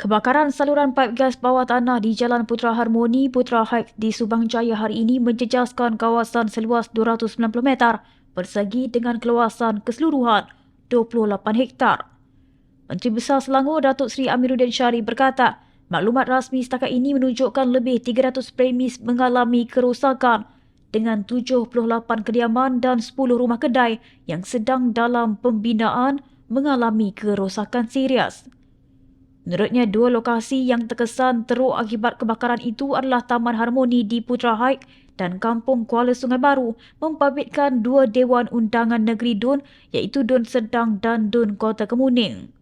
Kebakaran saluran paip gas bawah tanah di Jalan Putra Harmoni, Putra Heights di Subang Jaya hari ini menjejaskan kawasan seluas 290 meter persegi dengan keluasan keseluruhan 28 hektar. Menteri Besar Selangor Datuk Seri Amiruddin Syari berkata, maklumat rasmi setakat ini menunjukkan lebih 300 premis mengalami kerosakan dengan 78 kediaman dan 10 rumah kedai yang sedang dalam pembinaan mengalami kerosakan serius. Menurutnya, dua lokasi yang terkesan teruk akibat kebakaran itu adalah Taman Harmoni di Putra Heights dan Kampung Kuala Sungai Baru membabitkan dua Dewan Undangan Negeri Dun iaitu Dun Sedang dan Dun Kota Kemuning.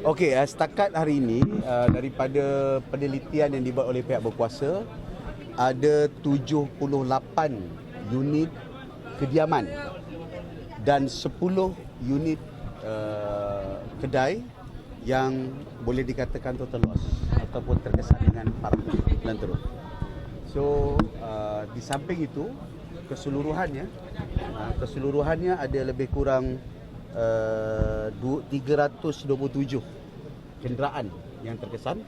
Okey, uh, setakat hari ini uh, daripada penelitian yang dibuat oleh pihak berkuasa ada 78 unit kediaman dan 10 unit uh, kedai yang boleh dikatakan total loss ataupun terkesan dengan parah dan teruk. So uh, di samping itu keseluruhannya uh, keseluruhannya ada lebih kurang uh, 327 kenderaan yang terkesan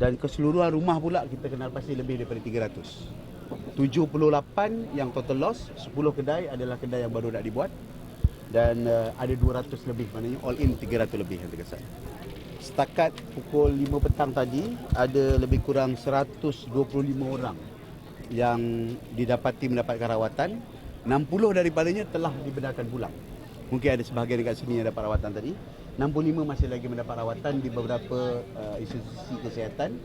dan keseluruhan rumah pula kita kenal pasti lebih daripada 300. 78 yang total loss, 10 kedai adalah kedai yang baru nak dibuat dan uh, ada 200 lebih maknanya all in 300 lebih yang terkesan. Setakat pukul 5 petang tadi ada lebih kurang 125 orang yang didapati mendapatkan rawatan. 60 daripadanya telah dibenarkan pulang. Mungkin ada sebahagian dekat sini yang dapat rawatan tadi. 65 masih lagi mendapat rawatan di beberapa uh, institusi kesihatan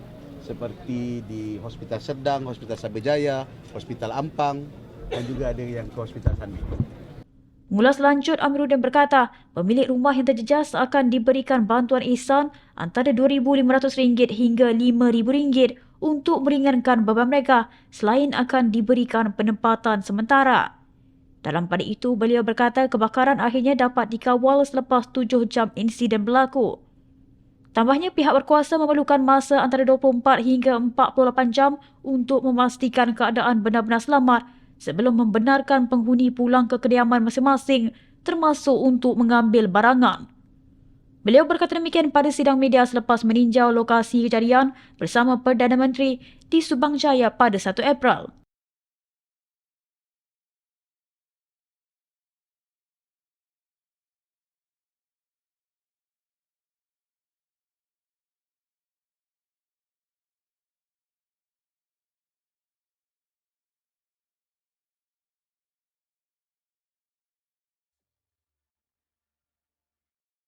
seperti di Hospital Sedang, Hospital Sabajaya, Hospital Ampang dan juga ada yang ke Hospital Sanbi. Mula selanjut, Amiruddin berkata, pemilik rumah yang terjejas akan diberikan bantuan ihsan antara RM2,500 hingga RM5,000 untuk meringankan beban mereka selain akan diberikan penempatan sementara. Dalam pada itu, beliau berkata kebakaran akhirnya dapat dikawal selepas tujuh jam insiden berlaku. Tambahnya, pihak berkuasa memerlukan masa antara 24 hingga 48 jam untuk memastikan keadaan benar-benar selamat sebelum membenarkan penghuni pulang ke kediaman masing-masing termasuk untuk mengambil barangan. Beliau berkata demikian pada sidang media selepas meninjau lokasi kejadian bersama Perdana Menteri di Subang Jaya pada 1 April.